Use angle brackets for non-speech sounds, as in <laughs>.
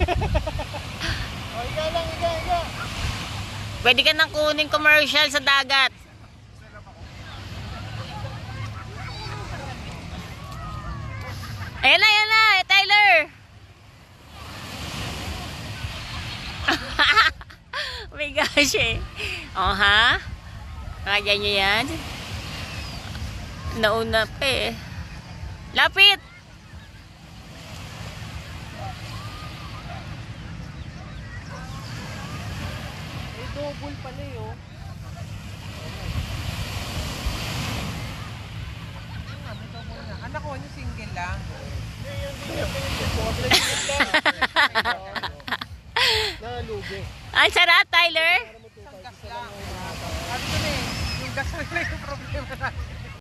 oh, higa lang, higa, higa. Pwede ka nang kunin commercial sa dagat. Ayan na, ayan na, Tyler. oh <laughs> my gosh eh. Oh ha? Kaya nyo yan? Nauna pa eh. Lapit! Double pala eh, oh. Ah. Anak ko, yung single lang. Nalugi. Ang sarap, Tyler. Isang gas lang. Ko na eh, yung gas lang yung problema natin.